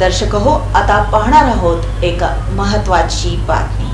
दर्शक हो आता पाहणार आहोत एक महत्वाची बातमी.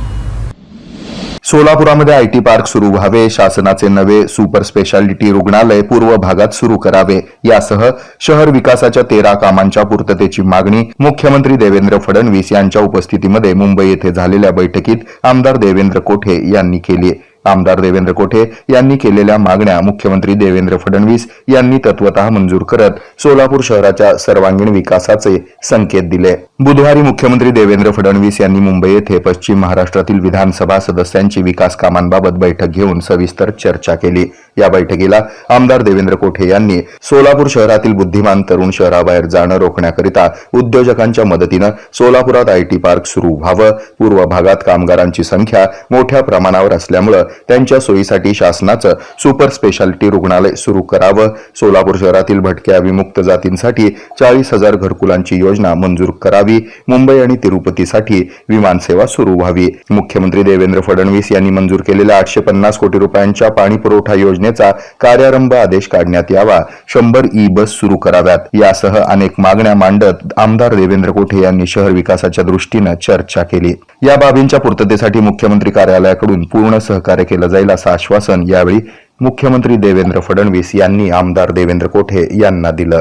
सोलापुरामध्ये आय टी पार्क सुरू व्हावे शासनाचे नवे सुपर स्पेशालिटी रुग्णालय पूर्व भागात सुरू करावे. यासह शहर विकासाच्या तेरा कामांच्या पूर्ततेची मागणी मुख्यमंत्री देवेंद्र फडणवीस यांच्या उपस्थितीमध्ये मुंबई येथे झालेल्या बैठकीत आमदार देवेंद्र कोठे यांनी केली आमदार देवेंद्र कोठे यांनी केलेल्या मागण्या मुख्यमंत्री देवेंद्र फडणवीस यांनी तत्वतः मंजूर करत सोलापूर शहराच्या सर्वांगीण विकासाचे संकेत दिले. बुधवारी मुख्यमंत्री देवेंद्र फडणवीस यांनी मुंबई येथे पश्चिम महाराष्ट्रातील विधानसभा सदस्यांची विकास कामांबाबत बैठक घेऊन सविस्तर चर्चा केली. या बैठकीला आमदार देवेंद्र कोठे यांनी सोलापूर शहरातील बुद्धिमान तरुण शहराबाहेर जाणं रोखण्याकरिता उद्योजकांच्या मदतीनं सोलापुरात आयटी पार्क सुरू व्हावं. पूर्व भागात कामगारांची संख्या मोठ्या प्रमाणावर असल्यामुळं त्यांच्या सोयीसाठी शासनाचं सुपर स्पेशालिटी रुग्णालय सुरू करावं. सोलापूर शहरातील भटक्या विमुक्त जातींसाठी चाळीस हजार घरकुलांची योजना मंजूर करावी. मुंबई आणि तिरुपतीसाठी विमानसेवा सुरू व्हावी. मुख्यमंत्री देवेंद्र फडणवीस यांनी मंजूर केलेल्या आठशे पन्नास कोटी रुपयांच्या पाणी पुरवठा योजनेचा कार्यारंभ आदेश काढण्यात यावा. शंभर ई बस सुरू कराव्यात. यासह अनेक मागण्या मांडत आमदार देवेंद्र कोठे यांनी शहर विकासाच्या दृष्टीनं चर्चा केली. या बाबींच्या पूर्ततेसाठी मुख्यमंत्री कार्यालयाकडून पूर्ण सहकार्य केलं जाईल असं आश्वासन यावेळी मुख्यमंत्री देवेंद्र फडणवीस यांनी आमदार देवेंद्र कोठे यांना दिलं.